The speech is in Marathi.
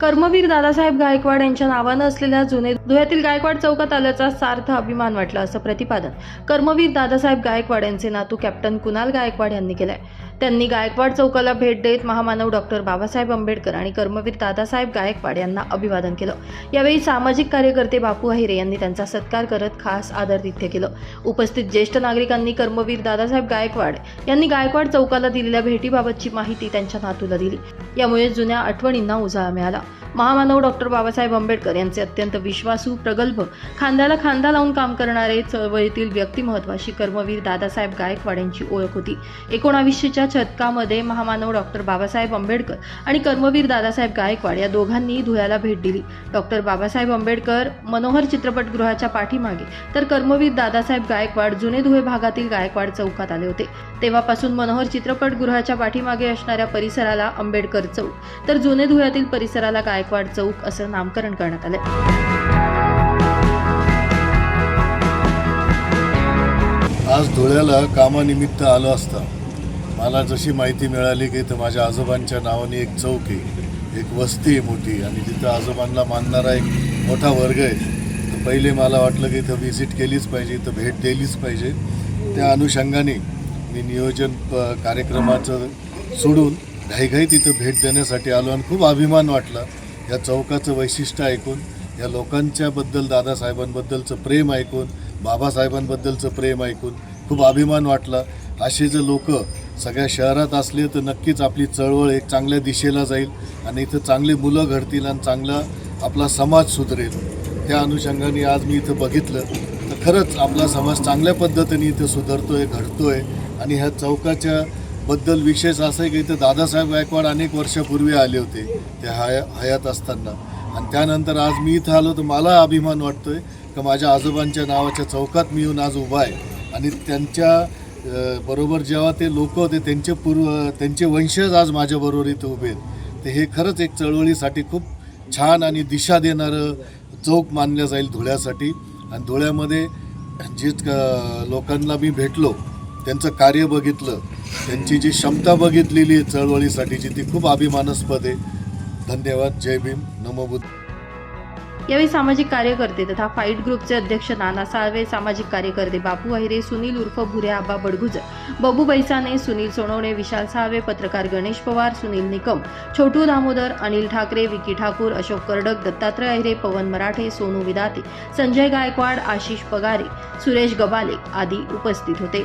कर्मवीर दादासाहेब गायकवाड यांच्या नावानं असलेल्या जुने धुळ्यातील गायकवाड चौकात आल्याचा सार्थ अभिमान वाटला असं प्रतिपादन कर्मवीर दादासाहेब गायकवाड यांचे नातू कॅप्टन कुणाल गायकवाड यांनी केलंय. त्यांनी गायकवाड चौकाला भेट देत महामानव डॉक्टर बाबासाहेब आंबेडकर आणि कर्मवीर दादासाहेब गायकवाड यांना अभिवादन केलं. यावेळी सामाजिक कार्यकर्ते बापू अहिरे यांनी त्यांचा सत्कार करत खास आदरातिथ्य केलं. उपस्थित ज्येष्ठ नागरिकांनी कर्मवीर दादासाहेब गायकवाड यांनी गायकवाड चौकाला दिलेल्या भेटीबाबतची माहिती त्यांच्या नातूला दिली. यामुळे जुन्या आठवणींना उजाळा मिळाला. महामानव डॉक्टर बाबासाहेब आंबेडकर यांचे अत्यंत विश्वासू प्रगल्भ खांद्याला खांदा लावून काम करणारे चळवळीतील व्यक्तिमत्व अशी कर्मवीर दादासाहेब गायकवाड यांची ओळख होती. एकोणावीसशेच्या शतकामध्ये महामानव डॉक्टर बाबासाहेब आंबेडकर आणि कर्मवीर दादासाहेब गायकवाड या दोघांनी धुळ्याला भेट दिली. डॉक्टर बाबासाहेब आंबेडकर मनोहर चित्रपटगृहाच्या पाठीमागे तर कर्मवीर दादासाहेब गायकवाड जुने धुळे भागातील गायकवाड चौकात आले होते. तेव्हापासून मनोहर चित्रपटगृहाच्या पाठीमागे असणाऱ्या परिसराला आंबेडकर चौक तर जुने धुळ्यातील परिसराला गायकवाड चौक असं नामकरण करण्यात आलं आज धुळ्याला कामानिमित्त आलो असता. मला जशी माहिती मिळाली की तर माझ्या आजोबांच्या नावाने एक चौक आहे. एक वस्ती आहे मोठी आणि तिथं आजोबांना मानणारा एक मोठा वर्ग आहे. तर पहिले मला वाटलं की इथं व्हिजिट केलीच पाहिजे इथं भेट दिलीच पाहिजे. त्या अनुषंगाने मी नियोजन प- कार्यक्रमाचं सोडून घाईघाई तिथं भेट देण्यासाठी आलो आणि खूप अभिमान वाटला. या चौकाचं वैशिष्ट्य ऐकून या लोकांच्याबद्दल दादासाहेबांबद्दलचं प्रेम ऐकून बाबासाहेबांबद्दलचं प्रेम ऐकून खूप अभिमान वाटला. असे जे लोक सगळ्या शहरात असले तर नक्कीच आपली चळवळ एक चांगल्या दिशेला जाईल आणि इथं चांगली मुलं घडतील आणि चांगला आपला समाज सुधरेल. त्या अनुषंगाने आज मी इथं बघितलं. तर खरंच आपला समाज चांगल्या पद्धतीने इथं सुधारतो आहे घडतो आहे आणि ह्या चौकाच्या बद्दल विशेष असं आहे की इथं दादासाहेब गायकवाड अनेक वर्षापूर्वी आले होते ते हया हयात असताना. आणि त्यानंतर आज मी इथं आलो तर मला अभिमान वाटतो आहे का माझ्या आजोबांच्या नावाच्या चौकात मी येऊन आज उभा आहे. आणि त्यांच्या बरोबर जेव्हा ते लोक होते त्यांचे पूर्व त्यांचे वंशज आज माझ्याबरोबर इथे उभे आहेत. तर हे खरंच एक चळवळीसाठी खूप छान आणि दिशा देणारं चौक मानलं जाईल धुळ्यासाठी. आणि धुळ्यामध्ये जे लोकांना मी भेटलो त्यांचं कार्य बघितलं त्यांची जी क्षमता बघितलेली आहे चळवळीसाठीची ती खूप अभिमानास्पद आहे. धन्यवाद. जय भीम. नमो बुद्ध. यावेळी सामाजिक कार्यकर्ते तथा फाईट ग्रुपचे अध्यक्ष नाना साळवे सामाजिक कार्यकर्ते बापू अहिरे सुनील उर्फ भुरे आबा बडगुजर बबू बैसाने सुनील सोनवणे विशाल साळवे पत्रकार गणेश पवार सुनील निकम छोटू दामोदर अनिल ठाकरे विकी ठाकूर अशोक कर्डक दत्तात्रय अहिरे पवन मराठे सोनू विदाते संजय गायकवाड आशिष पगारे सुरेश गबाले आदी उपस्थित होते.